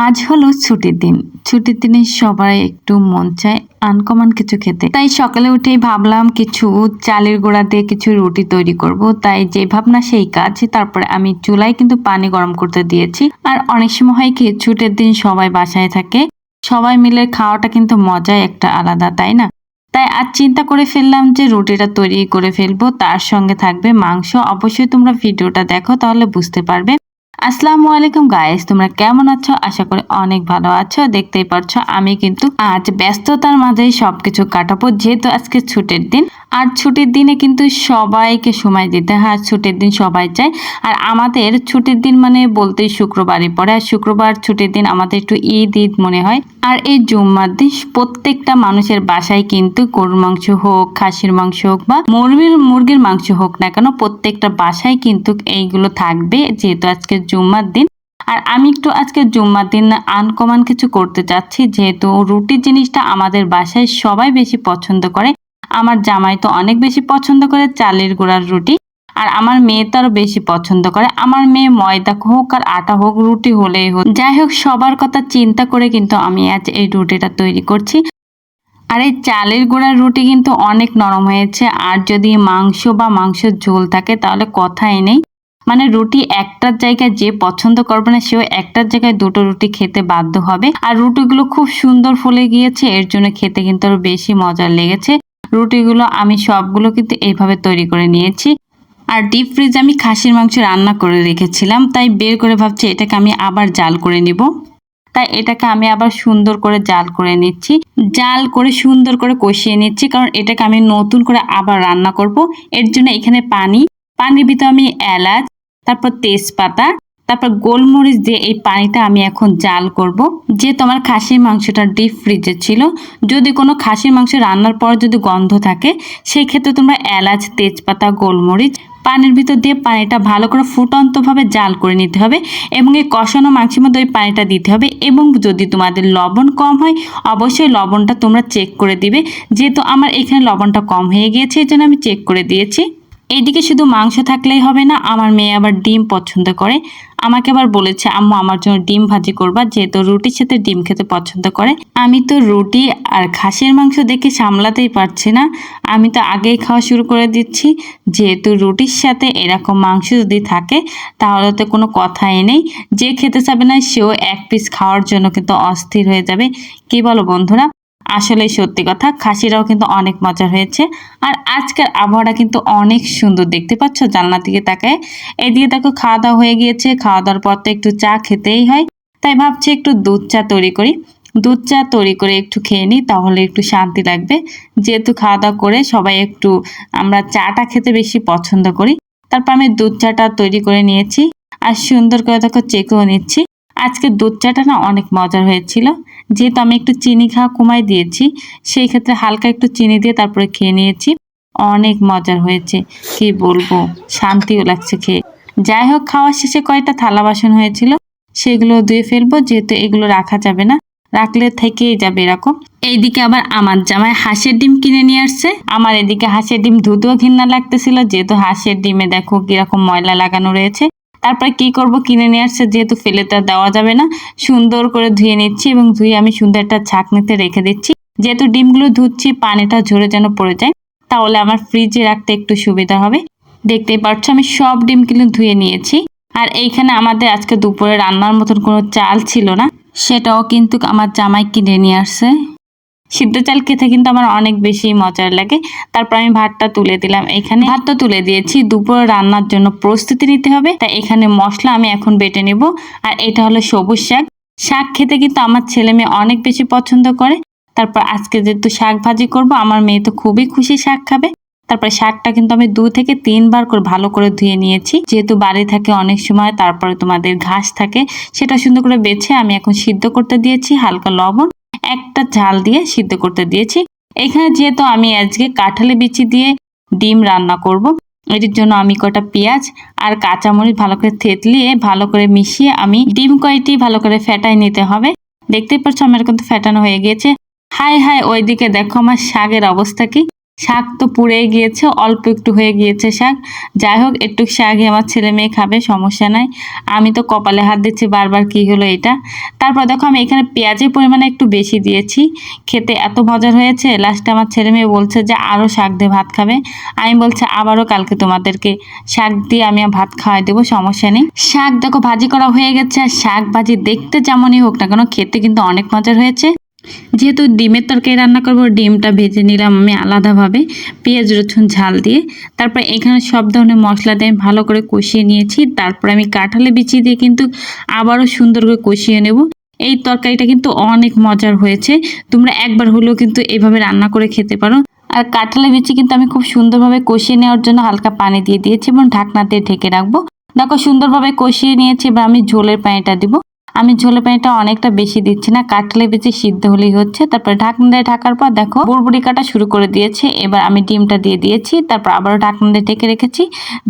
আজ হলো ছুটির দিন। ছুটির দিনে সবাই একটু মন চায় আনকমন কিছু খেতে। তাই সকালে উঠেই ভাবলাম কিছু চালের গোড়া দিয়ে কিছু রুটি তৈরি করব। তাই যে ভাবনা সেই কাজ। তারপরে আমি চুলায় কিন্তু পানি গরম করতে দিয়েছি। আর অনেক সময় হয় কি, ছুটির দিন সবাই বাসায় থাকে। সবাই মিলে খাওয়াটা কিন্তু মজাই একটা আলাদা, তাই না? তাই আজ চিন্তা করে ফেললাম যে রুটিটা তৈরি করে ফেলব। তার সঙ্গে থাকবে মাংস। অবশ্যই তোমরা ভিডিওটা দেখো, তাহলে বুঝতে পারবে। আসসালামু আলাইকুম গাইস তোমরা কেমন আছো? আশা করি অনেক ভালো আছো। দেখতেই পাচ্ছ আমি কিন্তু আজ ব্যস্ততার মাঝেই সবকিছু কাটাবো, যেহেতু আজকে ছুটির দিন। আর ছুটির দিনে কিন্তু সবাইকে সময় দিতে হয় ছুটির দিন সবাই চায়। আর আমাদের ছুটির দিন মানে বলতেই শুক্রবারই পড়ে, আর শুক্রবার ছুটির দিন আমাদের একটু ঈদ ঈদ মনে হয়। আর এই জুম্মার দিন প্রত্যেকটা মানুষের বাসায় কিন্তু গরুর মাংস হোক, খাসির মাংস হোক বা মুরগির মুরগির মাংস হোক না কেন, প্রত্যেকটা বাসায় কিন্তু এইগুলো থাকবে, যেহেতু আজকে জুম্মার দিন। আর আমি একটু আজকে জুম্মার দিন আনকমান কিছু করতে চাচ্ছি, যেহেতু রুটির জিনিসটা আমাদের বাসায় সবাই বেশি পছন্দ করে। আমার জামাই তো অনেক বেশি পছন্দ করে চালের গুঁড়ার রুটি, আর আমার মেয়ে তো আরও বেশি পছন্দ করে। আমার মেয়ে ময়দা হোক আর আটা হোক, রুটি হলেই হোক, যাই হোক, সবার কথা চিন্তা করে কিন্তু আমি আজ এই রুটিটা তৈরি করছি। আর এই চালের গুঁড়ার রুটি কিন্তু অনেক নরম হয়েছে, আর যদি মাংস বা মাংসের ঝোল থাকে তাহলে কথাই নেই। মানে রুটি একটার জায়গায় যে পছন্দ করবে না, সেও একটার জায়গায় দুটো রুটি খেতে বাধ্য হবে। আর রুটিগুলো খুব সুন্দর ফুলে গিয়েছে, এর জন্য খেতে কিন্তু আরও বেশি মজার লেগেছে। রুটিগুলো আমি সবগুলো কিন্তু এইভাবে তৈরি করে নিয়েছি। আর ডিপ ফ্রিজ আমি খাসির মাংস রান্না করে রেখেছিলাম, তাই বের করে ভাবছি এটাকে আমি আবার জাল করে নিব। তাই এটাকে আমি আবার সুন্দর করে জাল করে নিচ্ছি। জাল করে সুন্দর করে কষিয়ে নিচ্ছি, কারণ এটাকে আমি নতুন করে আবার রান্না করব। এর জন্য এখানে পানি পানির ভিতরে আমি এলাচ, তারপর তেজপাতা, তারপর গোলমরিচ দিয়ে এই পানিটা আমি এখন জাল করব। যে তোমার খাসির মাংসটা ডিপ ফ্রিজে ছিল, যদি কোনো খাসির মাংস রান্নার পর যদি গন্ধ থাকে, সেই ক্ষেত্রে তোমরা এলাচ, তেজপাতা, গোলমরিচ পানির ভিতর দিয়ে পানিটা ভালো করে ফুটন্তভাবে জাল করে নিতে হবে এবং এই কষানো মাংসের মধ্যে ওই পানিটা দিতে হবে এবং যদি তোমাদের লবণ কম হয়, অবশ্যই লবণটা তোমরা চেক করে দিবে। যেহেতু আমার এখানে লবণটা কম হয়ে গিয়েছে, এই জন্য আমি চেক করে দিয়েছি। এইদিকে শুধু মাংস থাকলেই হবে না, আমার মেয়ে আবার ডিম পছন্দ করে। আমাকে আবার বলেছে, আম্মু, আমার জন্য ডিম ভাজি করবা, যেহেতু রুটির সাথে ডিম খেতে পছন্দ করে। আমি তো রুটি আর খাসির মাংস দেখে সামলাতেই পারছি না। আমি তো আগেই খাওয়া শুরু করে দিচ্ছি। যেহেতু রুটির সাথে এরকম মাংস যদি থাকে, তাহলে তো কোনো কথাই নেই। যে খেতে চাবে না, সেও এক পিস খাওয়ার জন্য কিন্তু অস্থির হয়ে যাবে। কি বলো বন্ধুরা? আসলে সত্যি কথা, খাসিরাও কিন্তু অনেক মজার হয়েছে। আর আজকের আবহাওয়াটা কিন্তু অনেক সুন্দর, দেখতে পাচ্ছ? জানলা দিকে তাকায়। এদিকে দেখো খাওয়া দাওয়া হয়ে গিয়েছে। খাওয়া দাওয়ার পর তো একটু চা খেতেই হয়। তাই ভাবছি একটু দুধ চা তৈরি করি। দুধ চা তৈরি করে একটু খেয়ে নিই, তাহলে একটু শান্তি লাগবে। যেহেতু খাওয়া দাওয়া করে সবাই একটু, আমরা চাটা খেতে বেশি পছন্দ করি। তারপর আমি দুধ চাটা তৈরি করে নিয়েছি। আর সুন্দর করে দেখো, চেকেও নিচ্ছি। আজকে দুধ চাটা না অনেক মজার হয়েছিল। যেহেতু আমি একটু চিনি খাওয়া কমাই দিয়েছি, সেই ক্ষেত্রে হালকা একটু চিনি দিয়ে তারপরে খেয়ে নিয়েছি। অনেক মজার হয়েছে। কি বলব? শান্তিও লাগছে খেয়ে। যাই হোক, খাওয়ার শেষে কয়টা থালা বাসন হয়েছিল। সেগুলো ধুয়ে ফেলব, যেহেতু এগুলো রাখা যাবে না। রাখলে থেকেই যাবে এরকম। এইদিকে আবার আমার জামায় হাঁসের ডিম কিনে নিয়ে আসছে। আমার এদিকে হাঁসের ডিম ধুতেও ঘৃণা লাগতেছিল, যেহেতু হাঁসের ডিমে দেখো কীরকম ময়লা লাগানো রয়েছে। তারপরে কি করব? কিনে নিয়ে আসছে, যেহেতু ফেলে তো দেওয়া যাবে না, সুন্দর করে ধুয়ে নিচ্ছি এবং ধুয়ে আমি সুন্দর একটা ছাঁকনিতে রেখে দিচ্ছি। যেহেতু ডিমগুলো ধুচ্ছি, পানিটা ঝরে যেন পড়ে যায়, তাহলে আমার ফ্রিজে রাখতে একটু সুবিধা হবে। দেখতেই পাচ্ছ, আমি সব ডিম কিন্তু ধুয়ে নিয়েছি। আর এইখানে আমাদের আজকে দুপুরে রান্নার মতন কোনো চাল ছিল না, সেটাও কিন্তু আমার জামাই কিনে নিয়ে আসছে। সিদ্ধ চাল খেতে কিন্তু আমার অনেক বেশি মজার লাগে। তারপর আমি ভাতটা তুলে দিলাম। এখানে ভাতটা তুলে দিয়েছি। দুপুরে রান্নার জন্য প্রস্তুতি নিতে হবে। তাই এখানে মশলা আমি এখন বেটে নেব। আর এটা হলো সবুজ শাক। শাক খেতে কিন্তু আমার ছেলে মেয়ে অনেক বেশি পছন্দ করে। তারপর আজকে যেহেতু শাক ভাজি করব, আমার মেয়ে তো খুবই খুশি শাক খাবে। তারপরে শাকটা কিন্তু আমি দু থেকে তিনবার করে ভালো করে ধুয়ে নিয়েছি। যেহেতু বাড়ি থাকে অনেক সময়, তারপরে তোমাদের ঘাস থাকে, সেটা সুন্দর করে বেছে আমি এখন সিদ্ধ করতে দিয়েছি হালকা লবণ। একটা ঝাল দিয়ে সিদ্ধ করতে দিয়েছি। এখানে যেহেতু আমি আজকে কাঁঠালি বিচি দিয়ে ডিম রান্না করব, এটির জন্য আমি কটা পেঁয়াজ আর কাঁচামরিচ ভালো করে থেতলিয়ে ভালো করে মিশিয়ে আমি ডিম কয়টি ভালো করে ফেটাই নিতে হবে। দেখতে পাচ্ছ আমার কিন্তু ফেটানো হয়ে গিয়েছে। হাই হাই ওইদিকে দেখো আমার শাকের অবস্থা কি। শাক তো পুড়ে গিয়েছে, অল্প একটু হয়ে গিয়েছে শাক। যাই হোক, একটু শাকই আমার ছেলে মেয়ে খাবে, সমস্যা নাই। আমি তো কপালে হাত দিচ্ছি, বারবার কি হলো এটা? তারপর দেখো, আমি এখানে পেঁয়াজের পরিমাণে একটু বেশি দিয়েছি। খেতে এত মজার হয়েছে লাস্টে আমার ছেলে মেয়ে বলছে যে আরও শাক দিয়ে ভাত খাবে। আমি বলছি, আবারও কালকে তোমাদেরকে শাক দিয়ে আমি ভাত খাওয়াই দেবো, সমস্যা নেই। শাক দেখো, ভাজি করা হয়ে গেছে, আর শাক ভাজি দেখতে যেমনই হোক না কেন, খেতে কিন্তু অনেক মজার হয়েছে। যেহেতু ডিমের তরকারি রান্না করব, ডিমটা ভেজে নিলাম আমি আলাদাভাবে। পেঁয়াজ, রসুন, ঝাল দিয়ে। তারপর এখানে সব ধরনের মশলা দিয়ে ভালো করে কষিয়ে নিয়েছি। তারপর আমি কাঁঠালে বিচি দিয়ে কিন্তু আবারও সুন্দর করে কষিয়ে নেব। এই তরকারিটা কিন্তু অনেক মজার হয়েছে। তোমরা একবার হলেও কিন্তু এইভাবে রান্না করে খেতে পারো। আর কাঁঠালে বিচি কিন্তু আমি খুব সুন্দরভাবে কষিয়ে নেওয়ার জন্য হালকা পানি দিয়ে দিয়েছি এবং ঢাকনা দিয়ে ঢেকে রাখব। দেখো, সুন্দরভাবে কষিয়ে নিয়েছি, এবার আমি ঝোলের পানিটা দিব। আমি ঝোলে পানিটা অনেকটা বেশি দিচ্ছি না, কাটলে বেশি সিদ্ধ হলেই হচ্ছে। তারপরে ঢাকনা দিয়ে ঢাকার পর দেখো, বুড়বুড়ি কাটা শুরু করে দিয়েছে। এবার আমি ডিমটা দিয়ে দিয়েছি, তারপর আবারও ঢাকনা দিয়ে ঢেকে রেখেছি।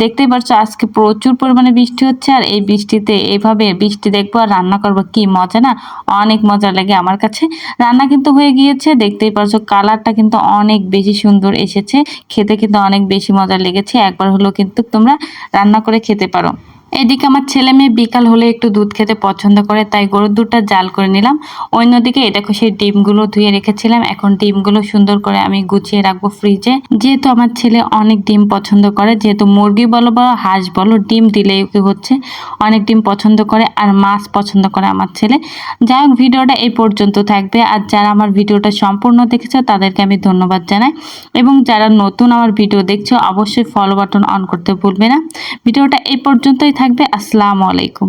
দেখতেই পাচ্ছ আজকে প্রচুর পরিমাণে বৃষ্টি হচ্ছে, আর এই বৃষ্টিতে এইভাবে বৃষ্টি দেখব আর রান্না করব কি মজা না? অনেক মজা লাগে আমার কাছে। রান্না কিন্তু হয়ে গিয়েছে, দেখতেই পাচ্ছ কালারটা কিন্তু অনেক বেশি সুন্দর এসেছে। খেতে কিন্তু অনেক বেশি মজা লেগেছে, একবার হলেও কিন্তু তোমরা রান্না করে খেতে পারো। এদিকে আমার ছেলে মেয়ে বিকাল হলে একটু দুধ খেতে পছন্দ করে, তাই গরুর দুধটা জাল করে নিলাম। অন্যদিকে দেখো, সেই ডিমগুলো ধুয়ে রেখেছিলাম। এখন ডিমগুলো সুন্দর করে আমি গুছিয়ে রাখব ফ্রিজে। যেহেতু আমার ছেলে অনেক ডিম পছন্দ করে, যেহেতু মুরগি বলো বা হাঁস বলো, ডিম ওকে হচ্ছে, অনেক ডিম পছন্দ করে আর মাছ পছন্দ করে আমার ছেলে। যাই হোক, ভিডিওটা এই পর্যন্ত থাকবে। আর যারা আমার ভিডিওটা সম্পূর্ণ দেখেছ, তাদেরকে আমি ধন্যবাদ জানাই। এবং যারা নতুন আমার ভিডিও দেখছ, অবশ্যই ফলো বাটন অন করতে ভুলবে না। ভিডিওটা এই পর্যন্তই থাকবে। আসসালামু আলাইকুম।